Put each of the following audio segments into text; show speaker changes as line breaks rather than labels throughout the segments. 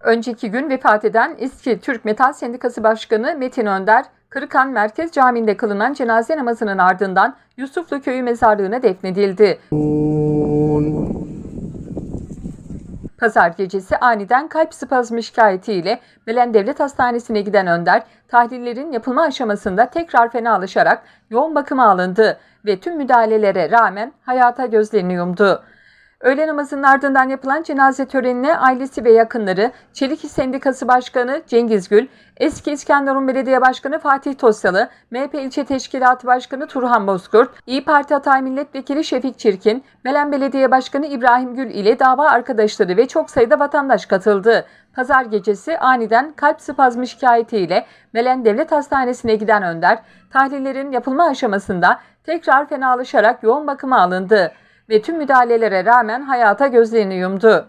Önceki gün vefat eden İSKİ Türk Metal Sendikası Başkanı Metin Önder, Kırıkan Merkez Camii'nde kılınan cenaze namazının ardından Yusuflu Köyü mezarlığına defnedildi. Pazar gecesi aniden kalp spazmı şikayetiyle Belen Devlet Hastanesi'ne giden Önder, tahlillerin yapılma aşamasında tekrar fenalaşarak yoğun bakıma alındı ve tüm müdahalelere rağmen hayata gözlerini yumdu. Öğle namazının ardından yapılan cenaze törenine ailesi ve yakınları, Çelik İş Sendikası Başkanı Cengiz Gül, eski İskenderun Belediye Başkanı Fatih Tosyalı, MHP İlçe Teşkilatı Başkanı Turhan Bozkurt, İyi Parti Hatay Milletvekili Şefik Çirkin, Belen Belediye Başkanı İbrahim Gül ile dava arkadaşları ve çok sayıda vatandaş katıldı. Pazar gecesi aniden kalp spazmı şikayetiyle Belen Devlet Hastanesi'ne giden Önder, tahlillerin yapılma aşamasında tekrar fenalaşarak yoğun bakıma alındı ve tüm müdahalelere rağmen hayata gözlerini yumdu.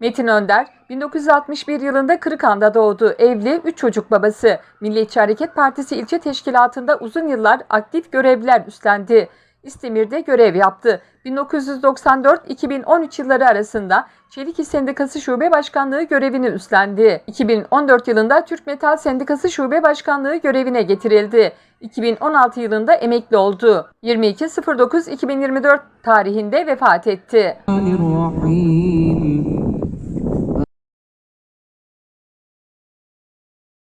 Metin Önder, 1961 yılında Kırıkan'da doğdu. Evli, 3 çocuk babası. Milliyetçi Hareket Partisi ilçe teşkilatında uzun yıllar aktif görevler üstlendi. İzmir'de görev yaptı. 1994-2013 yılları arasında Çelik Sendikası Şube Başkanlığı görevini üstlendi. 2014 yılında Türk Metal Sendikası Şube Başkanlığı görevine getirildi. 2016 yılında emekli oldu. 22.09.2024 tarihinde vefat etti.